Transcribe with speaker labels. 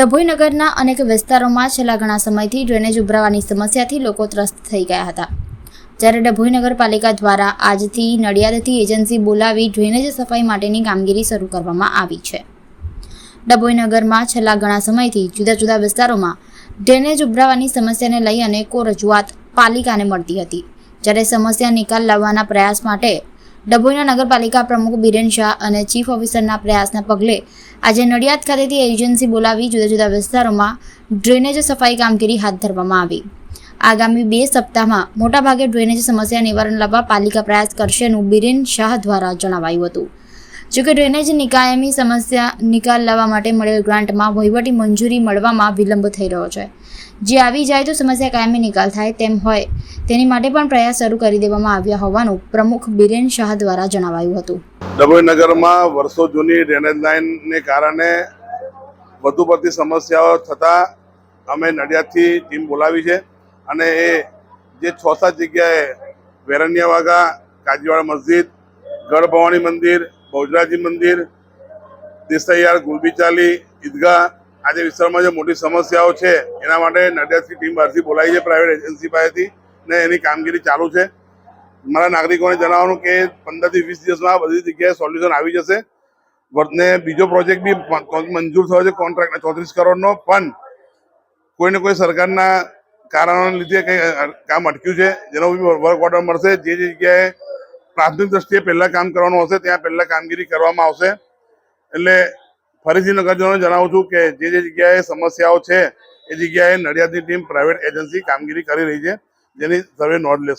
Speaker 1: ડભોઈ નગરના અનેક વિસ્તારોમાં છેલ્લા ઘણા સમયથી ડ્રેનેજ ઉભરાવાની સમસ્યાથી લોકો ત્રસ્ત થઈ ગયા હતા. જ્યારે ડભોઈ નગરપાલિકા દ્વારા આજથી નડિયાદથી એજન્સી બોલાવી ડ્રેનેજ સફાઈ માટેની કામગીરી શરૂ કરવામાં આવી છે. ડભોઈ નગરમાં છેલ્લા ઘણા સમયથી જુદા જુદા વિસ્તારોમાં ડ્રેનેજ ઉભરાવાની સમસ્યાને લઈ અનેકો રજૂઆત પાલિકાને મળતી હતી. જ્યારે સમસ્યા નિકાલ લાવવાના પ્રયાસ માટે ડભોઈના નગરપાલિકા પ્રમુખ બિરેન શાહ અને ચીફ ઓફિસરના પ્રયાસના પગલે આજે નડિયાદ ખાતેથી એજન્સી બોલાવી જુદા જુદા વિસ્તારોમાં ડ્રેનેજ સફાઈ કામગીરી હાથ ધરવામાં આવી. આગામી બે સપ્તાહમાં મોટાભાગે ડ્રેનેજ સમસ્યા નિવારણ લાવવા પાલિકા પ્રયાસ કરશેનું બિરેન શાહ દ્વારા જણાવાયું હતું. જોકે ડ્રેનેજ નિકાયમી સમસ્યા નિકાલ લાવવા માટે મળેલ ગ્રાન્ટમાં વહીવટી મંજૂરી મળવામાં વિલંબ થઈ રહ્યો છે. જે આવી જાય તો સમસ્યા કાયમી નિકાલ થાય તેમ હોય. તેની માટે પણ પ્રયાસ શરૂ કરી દેવામાં આવ્યા હોવાનું પ્રમુખ બિરેન શાહ દ્વારા જણાવાયું હતું.
Speaker 2: ડભોઈ નગરમાં વર્ષો જૂની ડ્રેનેજ લાઇનને કારણે વધુ પડતી સમસ્યાઓ થતાં અમે નડિયાદથી ટીમ બોલાવી છે અને એ જે છ સાત જગ્યાએ વેરણ્યા વાઘા કાજીવાડા મસ્જિદ, ગઢ ભવાની મંદિર બહુજરાજી મંદિર, દેસાઈયાર, ગુલબીચાલી, ઈદગાહ આ જે વિસ્તારમાં જે મોટી સમસ્યાઓ છે, એના માટે નડિયાદથી ટીમ બહારથી બોલાવી છે, પ્રાઇવેટ એજન્સી પાસેથી, ને એની કામગીરી ચાલુ છે. મારા નાગરિકોને જણાવવાનું કે પંદરથી વીસ દિવસમાં બધી જગ્યાએ સોલ્યુશન આવી જશે. ને બીજો પ્રોજેક્ટ બી મંજૂર થયો છે, કોન્ટ્રાક્ટ ચોત્રીસ કરોડનો, પણ કોઈને કોઈ સરકારના કારણોને લીધે કંઈ કામ અટક્યું છે, જેનો બી વર્ક ઓર્ડર મળશે જે જગ્યાએ પ્રાથમિક દ્રષ્ટિએ પહેલાં કામ કરવાનું હશે, ત્યાં પહેલાં કામગીરી કરવામાં આવશે. એટલે ફરીથી નગરજનોને જણાવું છું કે જે જે જગ્યાએ સમસ્યાઓ છે, એ જગ્યાએ નડિયાદની ટીમ પ્રાઇવેટ એજન્સી કામગીરી કરી રહી છે, જેની સર્વે નોંધ લેશો.